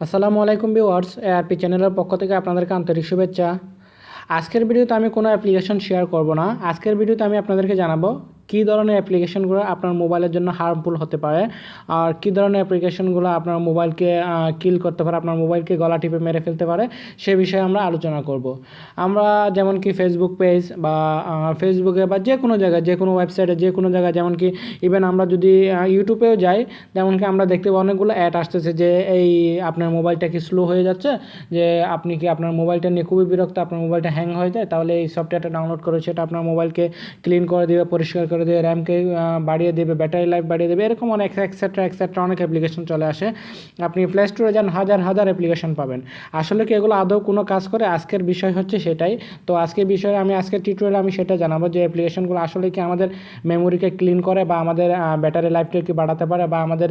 আসসালামু আলাইকুম viewers ARP চ্যানেলের পক্ষ থেকে আপনাদেরকে আন্তরিক শুভেচ্ছা। আজকের ভিডিওতে আমি কোনো অ্যাপ্লিকেশন শেয়ার করব না। আজকের ভিডিওতে আমি আপনাদেরকে জানাব কী ধরনের অ্যাপ্লিকেশনগুলো আপনার মোবাইলের জন্য হার্মফুল হতে পারে? আর কী ধরনের অ্যাপ্লিকেশনগুলো আপনার মোবাইলকে কিল করতে পারে, আপনার মোবাইলকে গলা টিপে মেরে ফেলতে পারে, সে বিষয়ে আমরা আলোচনা করব। আমরা যেমন কি ফেসবুক পেজ বা ফেসবুকে বা যে কোনো জায়গায়, যে কোনো ওয়েবসাইটে যে কোনো জায়গায় যেমন কি ইভেন আমরা যদি ইউটিউবেও যাই, যেমন কি আমরা দেখতে পাই অনেকগুলো অ্যাড আসতেছে যে এই আপনার মোবাইলটা কি স্লো হয়ে যাচ্ছে, যে আপনি কি আপনার মোবাইলটা নিয়ে খুবই বিরক্ত, আপনার মোবাইলটা হ্যাং হয়ে যায়, তাহলে এই সফটওয়্যারটা ডাউনলোড করে সেটা আপনার মোবাইলকে ক্লিন করে দেবে, পরিষ্কার করে দেবে র্যামকে বাড়িয়ে দেবে ব্যাটারি লাইফ বাড়িয়ে দেবে, এরকম অনেক এক্সেট্রা এক্সেট্রা অনেক অ্যাপ্লিকেশন চলে আসে। আপনি প্লে স্টোরে যান, হাজার হাজার অ্যাপ্লিকেশন পাবেন। আসলে কি এগুলো আদৌ কোনো কাজ করে? আজকের বিষয় হচ্ছে সেটাই। তো আজকের বিষয়ে আমি আজকের টিউটোরিয়াল আমি সেটা জানাব যে অ্যাপ্লিকেশনগুলো আসলে কি আমাদের মেমোরিকে ক্লিন করে বা আমাদের ব্যাটারি লাইফটা কি বাড়াতে পারে বা আমাদের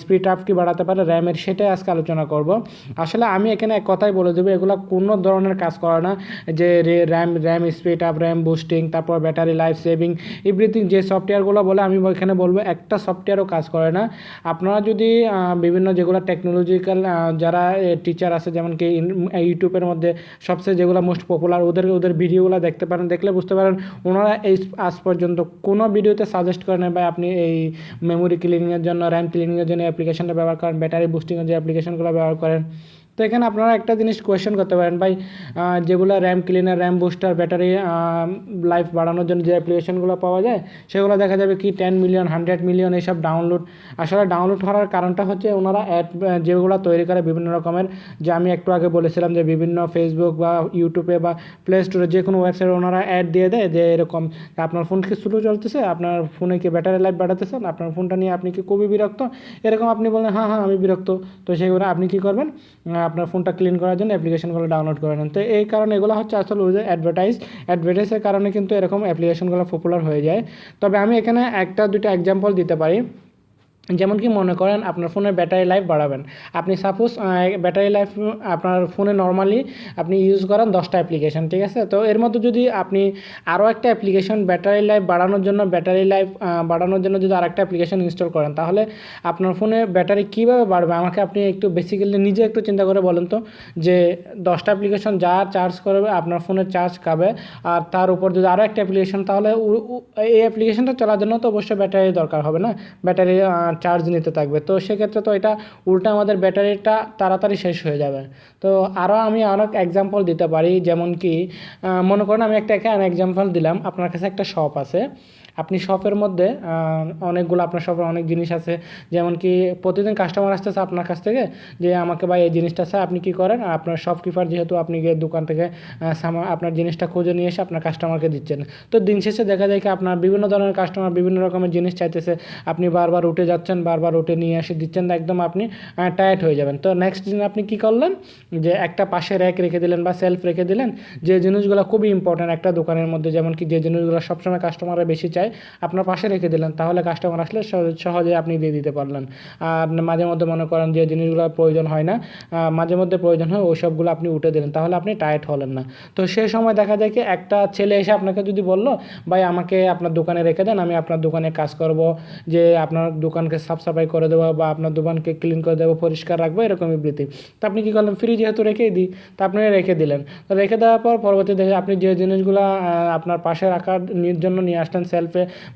স্পিড আপ কি বাড়াতে পারে র্যামের সেটাই আজকে আলোচনা করব। আসলে আমি এখানে এক কথাই বলে দেবো, এগুলো কোনো ধরনের কাজ করে না যে RAM RAM speed up RAM boosting তারপর ব্যাটারি লাইফ সেভিং এভরিথিং যে সফটওয়্যারগুলো বলে, আমি এখানে বলব, একটা সফটওয়্যারও কাজ করে না। আপনারা যদি বিভিন্ন যেগুলো টেকনোলজিক্যাল যারা টিচার আছে, যেমন কি ইউটিউবের মধ্যে সবচেয়ে যেগুলো মোস্ট পপুলার ওদের ওদের ভিডিওগুলো দেখতে পারেন, দেখলে বুঝতে পারেন, ওনারা এই আজ পর্যন্ত কোনো ভিডিওতে সাজেস্ট করেন বা আপনি এই মেমোরি ক্লিনিংয়ের জন্য র্যাম ক্লিনিংয়ের জন্য অ্যাপ্লিকেশনটা ব্যবহার করেন ব্যাটারি বুস্টিংয়ের যে অ্যাপ্লিকেশনগুলো ব্যবহার করেন। এখানে আপনারা একটা জিনিস কোয়েশ্চেন করতে পারেন। ভাই যেগুলো RAM cleaner RAM booster battery life বাড়ানোর জন্য যে অ্যাপ্লিকেশনগুলো পাওয়া যায়, সেগুলো দেখা যাবে কি টেন মিলিয়ন হান্ড্রেড মিলিয়ন এইসব ডাউনলোড আসলে ডাউনলোড করার কারণটা হচ্ছে ওনারা অ্যাড যেগুলো তৈরি করে বিভিন্ন রকমের। যে আমি একটু আগে বলেছিলাম যে বিভিন্ন ফেসবুক বা ইউটিউবে বা প্লে স্টোরে যে কোনো ওয়েবসাইটে ওনারা অ্যাড দিয়ে দেয় যে এরকম আপনার ফোন কি স্লো চলতেছে, আপনার ফোনে কি ব্যাটারি লাইফ বাড়াতেছেন আপনার ফোনটা নিয়ে আপনি কি খুবই বিরক্ত? এরকম আপনি বলেন হ্যাঁ হ্যাঁ আমি বিরক্ত। তো সেগুলো আপনি কী করবেন? আপনার ফোনটা ক্লিন করার জন্য অ্যাপ্লিকেশনগুলো ডাউনলোড করে নেন। তো এই কারণে এগুলো হচ্ছে আসলে ওই যে অ্যাডভার্টাইজ অ্যাডভার্টাইজের কারণে কিন্তু এরকম অ্যাপ্লিকেশনগুলো পপুলার হয়ে যায়। তবে আমি এখানে একটা দুটো এক্সাম্পল দিতে পারি। যেমন কি মনে করেন আপনার ফোনের ব্যাটারি লাইফ বাড়াবেন। আপনি সাপোজ ব্যাটারি লাইফ, আপনার ফোনে নর্মালি আপনি ইউজ করেন দশটা অ্যাপ্লিকেশন ঠিক আছে? তো এর মধ্যে যদি আপনি আরও একটা অ্যাপ্লিকেশন ব্যাটারি লাইফ বাড়ানোর জন্য, ব্যাটারি লাইফ বাড়ানোর জন্য যদি আরেকটা অ্যাপ্লিকেশন ইনস্টল করেন, তাহলে আপনার ফোনে ব্যাটারি কীভাবে বাড়বে? আমাকে আপনি একটু বেসিক্যালি নিজে একটু চিন্তা করে বলেন তো, যে দশটা অ্যাপ্লিকেশন যা চার্জ করবে, আপনার ফোনের চার্জ খাবে, আর তার উপর যদি আরও একটা অ্যাপ্লিকেশন তাহলে এই অ্যাপ্লিকেশনটা চলার জন্য তো অবশ্যই ব্যাটারি দরকার হবে না? ব্যাটারি চার্জ নিতে থাকবে। তো সেক্ষেত্রে তো এটা উল্টা আমাদের ব্যাটারিটা তাড়াতাড়ি শেষ হয়ে যাবে। তো আরও আমি অনেক এক্সাম্পল দিতে পারি, যেমন কি মনে করেন আমি একটা এখানে এক্সাম্পল দিলাম। আপনার কাছে একটা শপ আছে। আপনি শপের মধ্যে অনেকগুলো আপনার শপের অনেক জিনিস আছে। যেমন কি প্রতিদিন কাস্টমার আসতেছে আপনার কাছ থেকে যে, আমাকে ভাই এই জিনিসটা আছে, আপনি কী করেন? আপনার শপকিপার যেহেতু আপনি গিয়ে দোকান থেকে আপনার জিনিসটা খুঁজে নিয়ে এসে আপনার কাস্টমারকে দিচ্ছেন। তো দিন শেষে দেখা যায় কি আপনার বিভিন্ন ধরনের কাস্টমার বিভিন্ন রকমের জিনিস চাইতেছে। আপনি বারবার উঠে যাচ্ছেন, বারবার উঠে নিয়ে এসে দিচ্ছেন, একদম আপনি টায়ার্ড হয়ে যাবেন। তো নেক্সট দিন আপনি কী করলেন? যে একটা পাশে র্যাক রেখে দিলেন বা সেলফ রেখে দিলেন। যে জিনিসগুলো খুবই ইম্পর্ট্যান্ট একটা দোকানের মধ্যে, যেমন কি যে জিনিসগুলো সবসময় কাস্টমাররা বেশি চায় আপনার পাশে রেখে দিলেন, তাহলে কাস্টমার আসলে সহজে আপনি দিয়ে দিতে পারলেন। আর মাঝে মধ্যে মনে করেন যে জিনিসগুলো প্রয়োজন হয় না মাঝে মধ্যে প্রয়োজন হয় ওই সবগুলো আপনি উঠে দিলেন, তাহলে আপনি টায়ার্ড হলেন না। তো সেই সময় দেখা যায় কি, একটা ছেলে এসে আপনাকে যদি বলল, ভাই, আমাকে আপনার দোকানে রেখে দেন, আমি আপনার দোকানে কাজ করব, যে আপনার দোকানকে সাফ সাফাই করে দেবো বা আপনার দোকানকে ক্লিন করে দেবো, পরিষ্কার রাখব, এরকম ইবৃতি তো আপনি কী করলেন? ফ্রি যেহেতু রেখেই দিই, তো আপনি রেখে দিলেন। তো রেখে দেওয়ার পর পরবর্তী দেখে আপনি যে জিনিসগুলো আপনার পাশে রাখার জন্য নিয়ে আসলেন সেলফে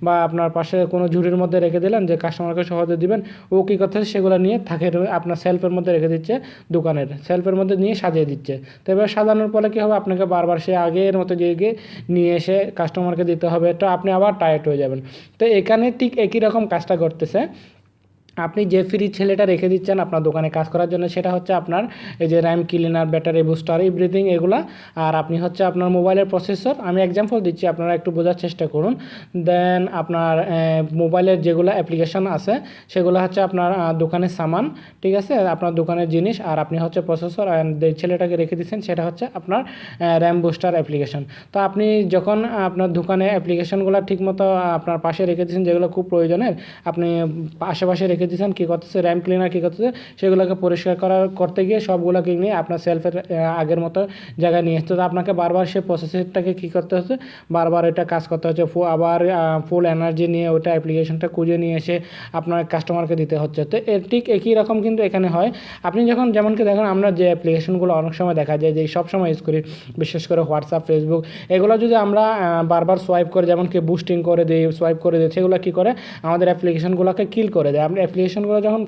বা আপনার পাশে কোনো ঝুড়ির মধ্যে রেখে দিলেন যে কাস্টমারকে সহজে দিবেন, ও কী করছে সেগুলো নিয়ে থাকে আপনার সেলফের মধ্যে রেখে দিচ্ছে দোকানের সেলফের মধ্যে নিয়ে সাজিয়ে দিচ্ছে। তো এবার সাজানোর ফলে কী হবে? আপনাকে বারবার সে আগের মতো গিয়ে নিয়ে এসে কাস্টমারকে দিতে হবে। তো আপনি আবার টায়ার্ড হয়ে যাবেন। তো এখানে ঠিক একই রকম কাজটা করতেছে আপনি যে ফ্রি ছেলেটা রেখে দিচ্ছেন আপনার দোকানে কাজ করার জন্য, সেটা হচ্ছে আপনার এই যে RAM cleaner battery booster everything এগুলা। আর আপনি হচ্ছে আপনার মোবাইলের প্রসেসর আমি এক্সাম্পল দিচ্ছি, আপনারা একটু বোঝার চেষ্টা করুন। দেন আপনার মোবাইলের যেগুলো অ্যাপ্লিকেশন আছে, সেগুলো হচ্ছে আপনার দোকানের সামান, ঠিক আছে? আপনার দোকানের জিনিস, আর আপনি হচ্ছে প্রসেসর যে ছেলেটাকে রেখে দিচ্ছেন, সেটা হচ্ছে আপনার র্যাম বুস্টার অ্যাপ্লিকেশন তো আপনি যখন আপনার দোকানে অ্যাপ্লিকেশনগুলো ঠিকমতো আপনার পাশে রেখে দিচ্ছেন, যেগুলো খুব প্রয়োজনের, আপনি আশেপাশে রেখে রেখে দিয়েছেন, কী করতেছে র্যাম ক্লিনার কী করতেছে, সেগুলোকে পরিষ্কার করার, করতে গিয়ে সবগুলোকে নিয়ে আপনার সেলফের আগের মতো জায়গায় নিয়ে আসতে আপনাকে বারবার সে প্রসেসরটাকে কী করতে হচ্ছে? বারবার এটা কাজ করতে হচ্ছে। আবার ফুল এনার্জি নিয়ে ওটা অ্যাপ্লিকেশনটা খুঁজে নিয়ে এসে আপনার কাস্টমারকে দিতে হচ্ছে। তো এর ঠিক একই রকম কিন্তু এখানে হয়। আপনি যখন যেমন কি দেখেন, আমরা যে অ্যাপ্লিকেশনগুলো অনেক সময় দেখা যায় যে সব সময় ইউজ করি, বিশেষ করে হোয়াটসঅ্যাপ ফেসবুক এগুলো যদি আমরা বারবার সোয়াইপ করে যেমন কি বুস্টিং করে দিই সোয়াইপ করে দিই, সেগুলো কী করে? আমাদের অ্যাপ্লিকেশনগুলোকে কিল করে দেয়। আমরা করা যখন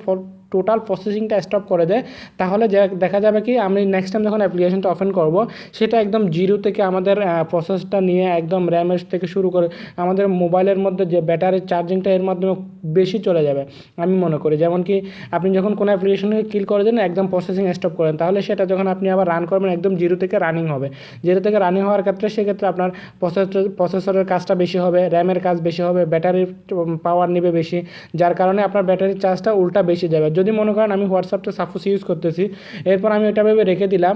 টোটাল প্রসেসিংটা স্টপ করে দেয়, তাহলে দেখা যাবে কি আমি নেক্সট টাইম যখন অ্যাপ্লিকেশনটা ওপেন করব, সেটা একদম জিরো থেকে আমাদের প্রসেসটা নিয়ে একদম র্যামের থেকে শুরু করে আমাদের মোবাইলের মধ্যে যে ব্যাটারির চার্জিংটা এর মাধ্যমে বেশি চলে যাবে, আমি মনে করি। যেমন কি আপনি যখন কোনো অ্যাপ্লিকেশনকে কিল করে দেন, একদম প্রসেসিং স্টপ করেন, তাহলে সেটা যখন আপনি আবার রান করবেন, একদম জিরো থেকে রানিং হবে। জিরো থেকে রানিং হওয়ার ক্ষেত্রে সেক্ষেত্রে আপনার প্রসেসর প্রসেসরের কাজটা বেশি হবে র্যামের কাজ বেশি হবে ব্যাটারির পাওয়ার নেবে বেশি, যার কারণে আপনার ব্যাটারির চার্জটা উল্টা বেশি যাবে। যদি মনে করেন আমি হোয়াটসঅ্যাপটা সাপোজ ইউজ করতেছি, এরপর আমি এটা ভেবে রেখে দিলাম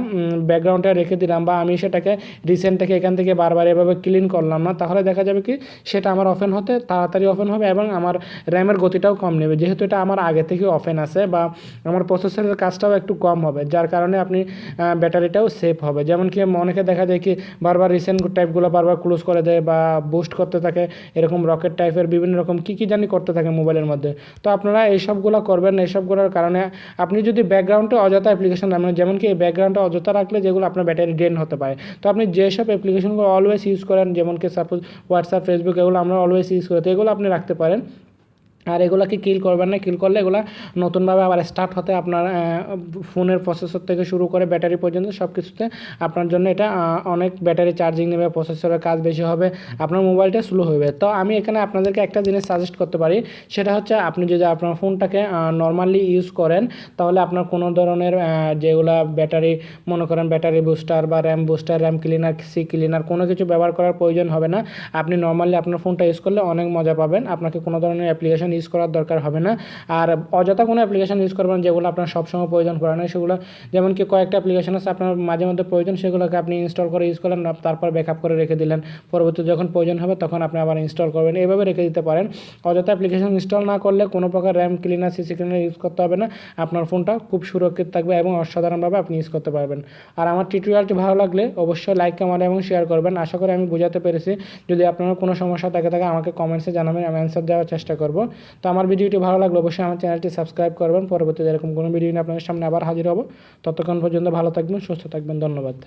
ব্যাকগ্রাউন্ডটা রেখে দিলাম বা আমি সেটাকে রিসেন্ট থেকে এখান থেকে বারবার এভাবে ক্লিন করলাম না, তাহলে দেখা যাবে কি সেটা আমার ওপেন হতে তাড়াতাড়ি ওপেন হবে এবং আমার র্যামের গতিটাও কম নেবে। যেহেতু এটা আমার আগে থেকে ওপেন আছে বা আমার প্রসেসরের কাজটাও একটু কম হবে, যার কারণে আপনি ব্যাটারিটাও সেফ হবে। যেমন কি অনেকে দেখা যায় কি বারবার রিসেন্ট টাইপগুলো বারবার ক্লোজ করে দেয় বা বুস্ট করতে থাকে, এরকম রকেট টাইপের বিভিন্ন রকম কী কী জানি করতে থাকে মোবাইলের মধ্যে। তো আপনারা এইসবগুলো করবেন এইসবগুলোর কারণে আপনি যদি ব্যাকগ্রাউন্ডে অযথা অ্যাপ্লিকেশন রাখেন যেমন কি ব্যাকগ্রাউন্ডে অযথা রাখলে যেগুলো আপনার ব্যাটারি ড্রেন হতে পারে। তো আপনি যেসব অ্যাপ্লিকেশনগুলো অলওয়েজ ইউজ করেন যেমন কি সাপোজ হোয়াটসঅ্যাপ ফেসবুক এগুলো আমরা অলওয়েজ ইউজ করি, তো এগুলো আপনি রাখতে পারেন। আর এগুলোকে কিল করবেন না। কিল করলে এগুলো নতুনভাবে আবার স্টার্ট হতে আপনার ফোনের প্রসেসর থেকে শুরু করে ব্যাটারি পর্যন্ত সব কিছুতে আপনার জন্য এটা অনেক ব্যাটারি চার্জিং নেবে প্রসেসরের কাজ বেশি হবে, আপনার মোবাইলটা স্লো হবে তো আমি এখানে আপনাদেরকে একটা জিনিস সাজেস্ট করতে পারি, সেটা হচ্ছে আপনি যদি আপনার ফোনটাকে নর্মালি ইউজ করেন, তাহলে আপনার কোনো ধরনের যেগুলা ব্যাটারি মনে করেন ব্যাটারি বুস্টার বা RAM booster RAM cleaner C cleaner কোনো কিছু ব্যবহার করার প্রয়োজন হবে না। আপনি নর্মালি আপনার ফোনটা ইউজ করলে অনেক মজা পাবেন। আপনাকে কোনো ধরনের অ্যাপ্লিকেশন ইউজ করার দরকার হবে না। আর অযথা কোনো অ্যাপ্লিকেশন ইউজ করবেন যেগুলো আপনার সবসময় প্রয়োজন পড়ে না। সেগুলো যেমন কি কয়েকটা অ্যাপ্লিকেশান আছে আপনার মাঝে মধ্যে প্রয়োজন, সেগুলোকে আপনি ইনস্টল করে ইউজ করলেন আপ- তারপর ব্যাকআপ করে রেখে দিলেন। পরবর্তীতে যখন প্রয়োজন হবে, তখন আপনি আবার ইনস্টল করবেন। এইভাবে রেখে দিতে পারেন। অযথা অ্যাপ্লিকেশান ইনস্টল না করলে কোনো প্রকার RAM cleaner CC cleaner use করতে হবে না। আপনার ফোনটা খুব সুরক্ষিত থাকবে এবং অসাধারণভাবে আপনি ইউজ করতে পারবেন। আর আমার টিউটোরিয়ালটি ভালো লাগলে অবশ্যই লাইক কমেন্ট এবং শেয়ার করবেন। আশা করি আমি বোঝাতে পেরেছি। যদি আপনার কোনো সমস্যা থাকে থাকে আমাকে কমেন্টসে জানাবেন, আমি অ্যান্সার দেওয়ার চেষ্টা করব। তো আমার ভিডিওটি ভালো লাগলে অবশ্যই আমার চ্যানেলটি সাবস্ক্রাইব করবেন। পরবর্তীতে এরকম কোনো ভিডিও নিয়ে আপনাদের সামনে আবার হাজির হব। ততক্ষণ পর্যন্ত ভালো থাকবেন, সুস্থ থাকবেন। ধন্যবাদ।